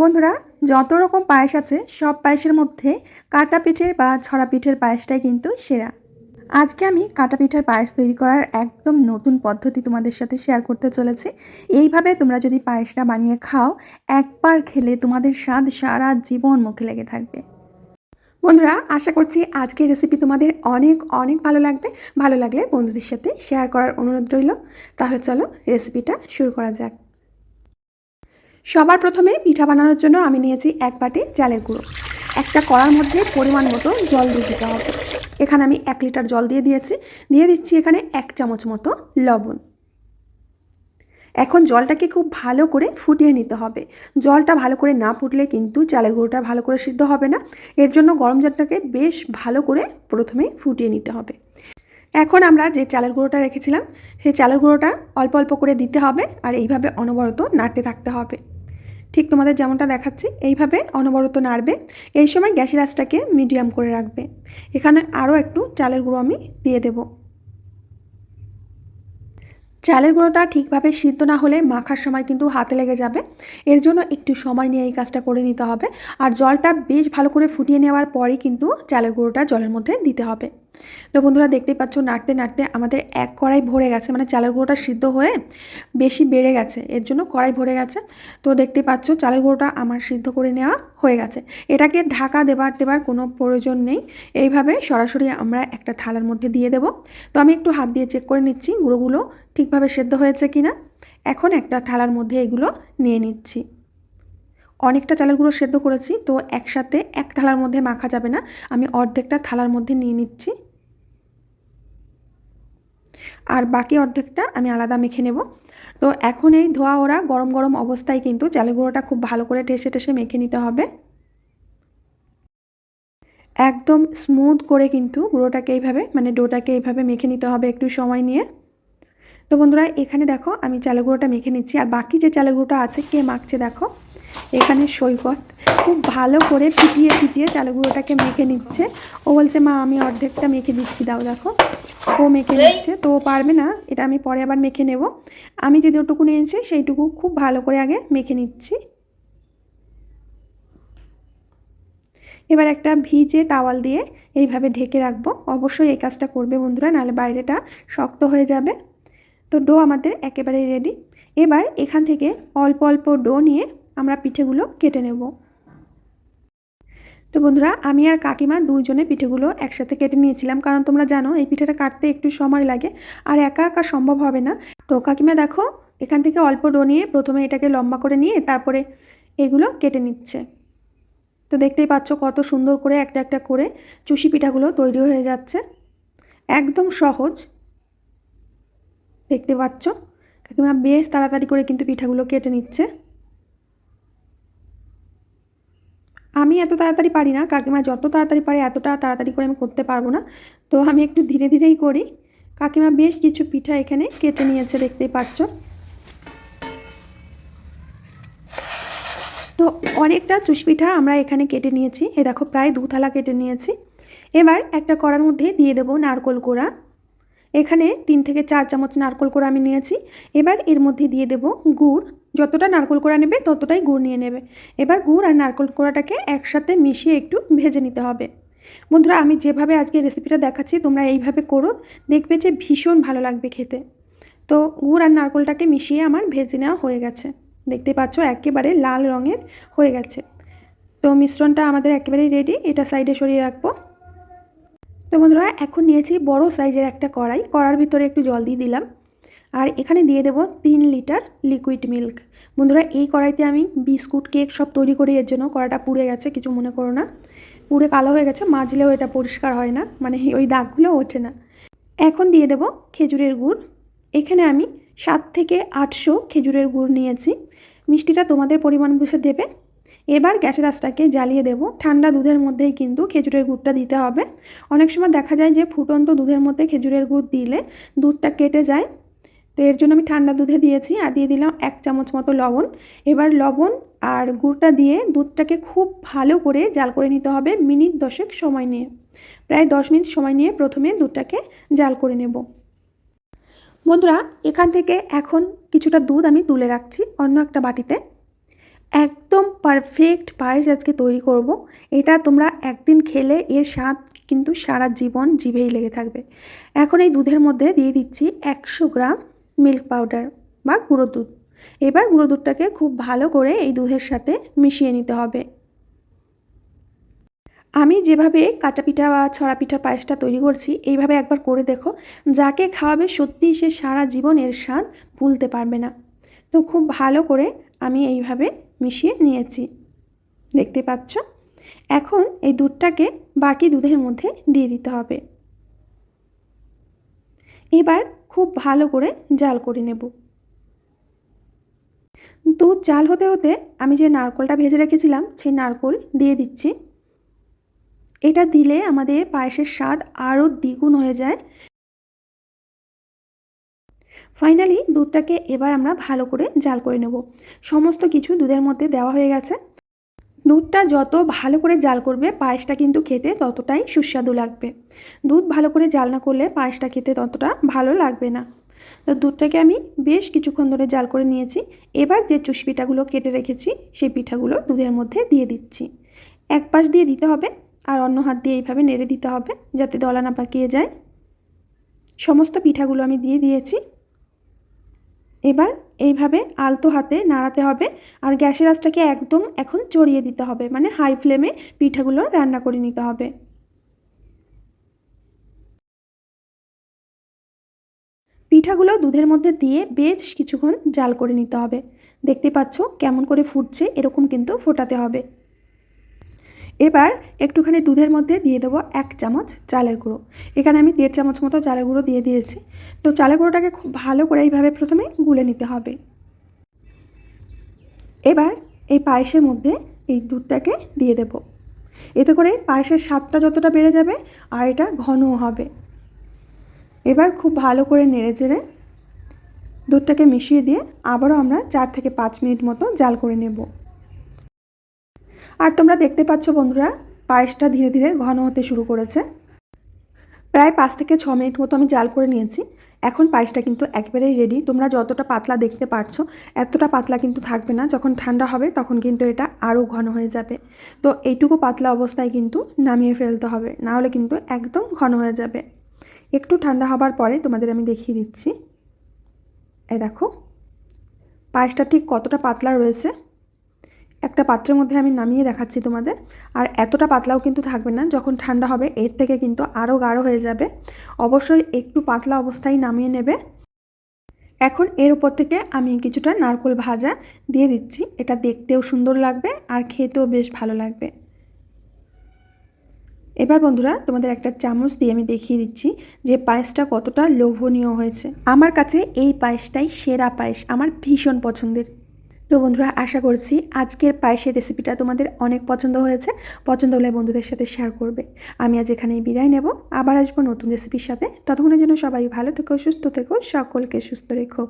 বন্ধুরা, যত রকম পায়েস আছে, সব পায়েসের মধ্যে কাটা পিঠে বা ছড়া পিঠের পায়েসটাই কিন্তু সেরা। আজকে আমি কাটা পিঠার পায়েস তৈরি করার একদম নতুন পদ্ধতি তোমাদের সাথে শেয়ার করতে চলেছি। এইভাবে তোমরা যদি পায়েসটা বানিয়ে খাও, একবার খেলে তোমাদের স্বাদ সারা জীবন মুখে লেগে থাকবে। বন্ধুরা, আশা করছি আজকের রেসিপি তোমাদের অনেক অনেক ভালো লাগবে। ভালো লাগলে বন্ধুদের সাথে শেয়ার করার অনুরোধ রইল। তাহলে চলো রেসিপিটা শুরু করা যাক। সবার প্রথমে পিঠা বানানোর জন্য আমি নিয়েছি এক বাটি চালের গুঁড়ো। একটা কড়ার মধ্যে পরিমাণ মতো জল দিয়ে দিতে হবে। এখানে আমি এক লিটার জল দিয়ে দিয়েছি। দিয়ে দিচ্ছি এখানে এক চামচ মতো লবণ। এখন জলটাকে খুব ভালো করে ফুটিয়ে নিতে হবে। জলটা ভালো করে না ফুটলে কিন্তু চালের গুঁড়োটা ভালো করে সিদ্ধ হবে না। এর জন্য গরম জলটাকে বেশ ভালো করে প্রথমে ফুটিয়ে নিতে হবে। এখন আমরা যে চালের গুঁড়োটা রেখেছিলাম, সেই চালের গুঁড়োটা অল্প অল্প করে দিতে হবে আর এইভাবে অনবরত নাড়তে থাকতে হবে। ঠিক তোমাদের যেমনটা দেখাচ্ছি, এইভাবে অনবরত নাড়বে। এই সময় গ্যাসের আঁচটাকে মিডিয়াম করে রাখবে। এখানে আরও একটু চালের গুঁড়ো আমি দিয়ে দেবো। চালের গুঁড়োটা ঠিকভাবে সিদ্ধ না হলে মাখার সময় কিন্তু হাতে লেগে যাবে। এর জন্য একটু সময় নিয়ে এই কাজটা করে নিতে হবে। আর জলটা বেশ ভালো করে ফুটিয়ে নেওয়ার পরই কিন্তু চালের গুঁড়োটা জলের মধ্যে দিতে হবে। তো বন্ধুরা দেখতেই পাচ্ছ, নাড়তে নাড়তে আমাদের এক কড়াই ভরে গেছে মানে চালের গুঁড়োটা সিদ্ধ হয়ে বেশি বেড়ে গেছে, এর জন্য কড়াই ভরে গেছে। তো দেখতে পাচ্ছ, চালের গুঁড়োটা আমার সিদ্ধ করে নেওয়া হয়ে গেছে। এটাকে ঢাকা দেবার দেবার কোনো প্রয়োজন নেই। এইভাবে সরাসরি আমরা একটা থালার মধ্যে দিয়ে দেব। তো আমি একটু হাত দিয়ে চেক করে নিচ্ছি, গুঁড়োগুলো ঠিকভাবে সেদ্ধ হয়েছে কি না এখন একটা থালার মধ্যে এগুলো নিয়ে নিচ্ছি। অনেকটা চালের গুঁড়ো সেদ্ধ করেছি, তো একসাথে এক থালার মধ্যে মাখা যাবে না। আমি অর্ধেকটা থালার মধ্যে নিয়ে নিচ্ছি। আর বাকি অর্ধেকটা আমি আলাদা মেখে নেব। তো এখন এই ধোয়া ওরা গরম গরম অবস্থায় কিন্তু চালের গুঁড়োটা খুব ভালো করে ঠেসে ঠেসে মেখে নিতে হবে। একদম স্মুথ করে কিন্তু গুঁড়োটাকে এইভাবে মানে ডোটাকে এইভাবে মেখে নিতে হবে একটু সময় নিয়ে। তো বন্ধুরা এখানে দেখো আমি চালের গুঁড়োটা মেখে নিচ্ছি। আর বাকি যে চালের গুঁড়োটা আছে কে মাখছে দেখো? এখানে সৈকত খুব ভালো করে ফিটিয়ে ফিটিয়ে চালের গুঁড়োটাকে মেখে নিচ্ছে। ও বলছে মা আমি অর্ধেকটা মেখে দিচ্ছি দাও দেখো। ও মেখে নিচ্ছে। তো ও পারবে না এটা আমি পরে আবার মেখে নেব। আমি যে যেটুকু নিয়েছি সেইটুকু খুব ভালো করে আগে মেখে নিচ্ছি। এবার একটা ভিজে তাওয়াল দিয়ে এইভাবে ঢেকে রাখব। অবশ্যই এই কাজটা করবে বন্ধুরা নাহলে বাইরেটা শক্ত হয়ে যাবে। তো ডো আমাদের একেবারেই রেডি এবার এখান থেকে অল্প অল্প ডো নিয়ে আমরা পিঠেগুলো কেটে নেব। তো বন্ধুরা, আমি আর কাকিমা দুইজনে পিঠেগুলো একসাথে কেটে নিয়েছিলাম। কারণ তোমরা জানো, এই পিঠেটা কাটতে একটু সময় লাগে আর একা একা সম্ভব হবে না। তো কাকিমা দেখো, এখান থেকে অল্প ডো নিয়ে প্রথমে এটাকে লম্বা করে নিয়ে তারপরে এগুলো কেটে নিচ্ছে। তো দেখতেই পাচ্ছ কত সুন্দর করে একটা একটা করে চুষি পিঠাগুলো তৈরি হয়ে যাচ্ছে। একদম সহজ দেখতে পাচ্ছ? কাকিমা বেশ তাড়াতাড়ি করে কিন্তু পিঠাগুলো কেটে নিচ্ছে। আমি এত তাড়াতাড়ি পারি না, কাকিমা যত তাড়াতাড়ি পারে এতটা তাড়াতাড়ি করে আমি করতে পারব না। তো আমি একটু ধীরে ধীরেই করি। কাকিমা বেশ কিছু পিঠা এখানে কেটে নিয়েছে দেখতেই পাচ্ছ? তো অনেকটা চুষ পিঠা আমরা এখানে কেটে নিয়েছি। এ দেখো, প্রায় দু থালা কেটে নিয়েছি। এবার একটা কড়ার মধ্যে দিয়ে দেবো নারকোল কোড়া। এখানে তিন থেকে চার চামচ নারকোল কোড়া আমি নিয়েছি। এবার এর মধ্যে দিয়ে দেব গুড়। যতটা নারকোল কোড়া নেবে ততটাই গুড় নিয়ে নেবে। এবার গুড় আর নারকোল কোড়াটাকে একসাথে মিশিয়ে একটু ভেজে নিতে হবে। বন্ধুরা, আমি যেভাবে আজকে রেসিপিটা দেখাচ্ছি, তোমরা এইভাবে করো, দেখবে যে ভীষণ ভালো লাগবে খেতে। তো গুড় আর নারকোলটাকে মিশিয়ে আমার ভেজে নেওয়া হয়ে গেছে। দেখতে পাচ্ছ, একেবারে লাল রঙের হয়ে গেছে। তো মিশ্রণটা আমাদের একেবারেই রেডি এটা সাইডে সরিয়ে রাখব। তো বন্ধুরা, এখন নিয়েছি বড় সাইজের একটা কড়াই। কড়ার ভিতরে একটু জল দিয়ে দিলাম। আর এখানে দিয়ে দেব তিন লিটার লিকুইড মিল্ক বন্ধুরা, এই কড়াইতে আমি বিস্কুট, কেক সব তৈরি করি, এর জন্য কড়াটা পুড়ে গেছে, কিছু মনে করো না। পুড়ে কালো হয়ে গেছে, মাজলেও এটা পরিষ্কার হয় না মানে ওই দাগগুলো ওঠে না। এখন দিয়ে দেব খেজুরের গুড়। এখানে আমি সাত থেকে আটশো খেজুরের গুড় নিয়েছি। মিষ্টিটা তোমাদের পরিমাণ বুঝে দেবে। এবার গ্যাসের আঁচটাকে জ্বালিয়ে দেবো। ঠান্ডা দুধের মধ্যেই কিন্তু খেজুরের গুড়টা দিতে হবে। অনেক সময় দেখা যায় যে ফুটন্ত দুধের মধ্যে খেজুরের গুড় দিলে দুধটা কেটে যায়। তো এর জন্য আমি ঠান্ডা দুধে দিয়েছি আর দিয়ে দিলাম এক চামচ মতো লবণ। এবার লবণ আর গুড়টা দিয়ে দুধটাকে খুব ভালো করে জাল করে নিতে হবে মিনিট দশেক সময় নিয়ে। প্রায় দশ মিনিট সময় নিয়ে প্রথমে দুধটাকে জাল করে নেব। বন্ধুরা, এখান থেকে এখন কিছুটা দুধ আমি তুলে রাখছি অন্য একটা বাটিতে। একদম পারফেক্ট পায়েস আজকে তৈরি করব। এটা তোমরা একদিন খেলে এর স্বাদ কিন্তু সারা জীবন জিভেই লেগে থাকবে। এখন এই দুধের মধ্যে দিয়ে দিচ্ছি একশো গ্রাম মিল্ক পাউডার বা গুঁড়ো দুধ। এবার গুঁড়ো দুধটাকে খুব ভালো করে এই দুধের সাথে মিশিয়ে নিতে হবে। আমি যেভাবে কাঁচা পিঠা বা ছড়া পিঠার পায়েসটা তৈরি করছি, এইভাবে একবার করে দেখো। যাকে খাওয়াবে সত্যিই সে সারা জীবন এর স্বাদ ভুলতে পারবে না। তো খুব ভালো করে আমি এইভাবে মিশিয়ে নিয়েছি। দেখতে পাচ্ছ? এখন এই দুধটাকে বাকি দুধের মধ্যে দিয়ে দিতে হবে। এবার খুব ভালো করে জাল করে নেব। দুধ জাল হতে হতে আমি যে নারকলটা ভেজে রেখেছিলাম, সেই নারকল দিয়ে দিচ্ছি। এটা দিলে আমাদের পায়েসের স্বাদ আরও দ্বিগুণ হয়ে যায়। ফাইনালি দুধটাকে এবার আমরা ভালো করে জাল করে নেব। সমস্ত কিছু দুধের মধ্যে দেওয়া হয়ে গেছে। দুধটা যত ভালো করে জাল করবে, পায়েসটা কিন্তু খেতে ততটাই সুস্বাদু লাগবে। দুধ ভালো করে জাল না করলে পায়েসটা খেতে ততটা ভালো লাগবে না। তো দুধটাকে আমি বেশ কিছুক্ষণ ধরে জাল করে নিয়েছি। এবার যে চুষ পিঠাগুলো কেটে রেখেছি, সেই পিঠাগুলো দুধের মধ্যে দিয়ে দিচ্ছি। এক পাশ দিয়ে দিতে হবে আর অন্য হাত দিয়ে এইভাবে নেড়ে দিতে হবে যাতে দলা না পাকিয়ে যায়। সমস্ত পিঠাগুলো আমি দিয়ে দিয়েছি। এবার এইভাবে আলতো হাতে নাড়াতে হবে আর গ্যাসের আঁচটাকে একদম এখন চড়িয়ে দিতে হবে মানে হাই ফ্লেমে পিঠাগুলো রান্না করে নিতে হবে। পিঠাগুলো দুধের মধ্যে দিয়ে বেশ কিছুক্ষণ জাল করে নিতে হবে। দেখতে পাচ্ছ কেমন করে ফুটছে, এরকম কিন্তু ফোটাতে হবে। এবার একটুখানি দুধের মধ্যে দিয়ে দেবো এক চামচ চালের গুঁড়ো। এখানে আমি দেড় চামচ মতো চালের গুঁড়ো দিয়ে দিয়েছি। তো চালের গুঁড়োটাকে খুব ভালো করে এইভাবে প্রথমে গুলে নিতে হবে। এবার এই পায়েসের মধ্যে এই দুধটাকে দিয়ে দেব। এতে করে পায়েসের স্বাদটা যতটা বেড়ে যাবে আর এটা ঘনও হবে। এবার খুব ভালো করে নেড়ে চেড়ে দুধটাকে মিশিয়ে দিয়ে আবারও আমরা চার থেকে পাঁচ মিনিট মতো জাল করে নেব। আর তোমরা দেখতে পাচ্ছ বন্ধুরা, পায়েসটা ধীরে ধীরে ঘন হতে শুরু করেছে। প্রায় পাঁচ থেকে ছ মিনিট মতো আমি জাল করে নিয়েছি। এখন পায়েসটা কিন্তু একেবারেই রেডি তোমরা যতটা পাতলা দেখতে পারছ, এতটা পাতলা কিন্তু থাকবে না। যখন ঠান্ডা হবে, তখন কিন্তু এটা আরও ঘন হয়ে যাবে। তো এইটুকু পাতলা অবস্থায় কিন্তু নামিয়ে ফেলতে হবে। না হলে কিন্তু একদম ঘন হয়ে যাবে। একটু ঠান্ডা হবার পরে তোমাদের আমি দেখিয়ে দিচ্ছি। এ দেখো, পায়েসটা ঠিক কতটা পাতলা রয়েছে। একটা পাত্রের মধ্যে আমি নামিয়ে দেখাচ্ছি তোমাদের। আর এতটা পাতলাও কিন্তু থাকবে না, যখন ঠান্ডা হবে এর থেকে কিন্তু আরও গাঢ় হয়ে যাবে। অবশ্যই একটু পাতলা অবস্থায় নামিয়ে নেবে। এখন এর উপর থেকে আমি কিছুটা নারকোল ভাজা দিয়ে দিচ্ছি। এটা দেখতেও সুন্দর লাগবে আর খেতেও বেশ ভালো লাগবে। এবার বন্ধুরা, তোমাদের একটা চামচ দিয়ে আমি দেখিয়ে দিচ্ছি যে পায়েসটা কতটা লোভনীয় হয়েছে। আমার কাছে এই পায়েসটাই সেরা পায়েস, আমার ভীষণ পছন্দের। তো বন্ধুরা, আশা করছি আজকের পায়েসের রেসিপিটা তোমাদের অনেক পছন্দ হয়েছে। পছন্দ হলে বন্ধুদের সাথে শেয়ার করবে। আমি আজ এখানেই বিদায় নেব। আবার আসব নতুন রেসিপির সাথে। ততক্ষণের জন্য সবাই ভালো থেকো, সুস্থ থেকো, সকলকে সুস্থ রেখো।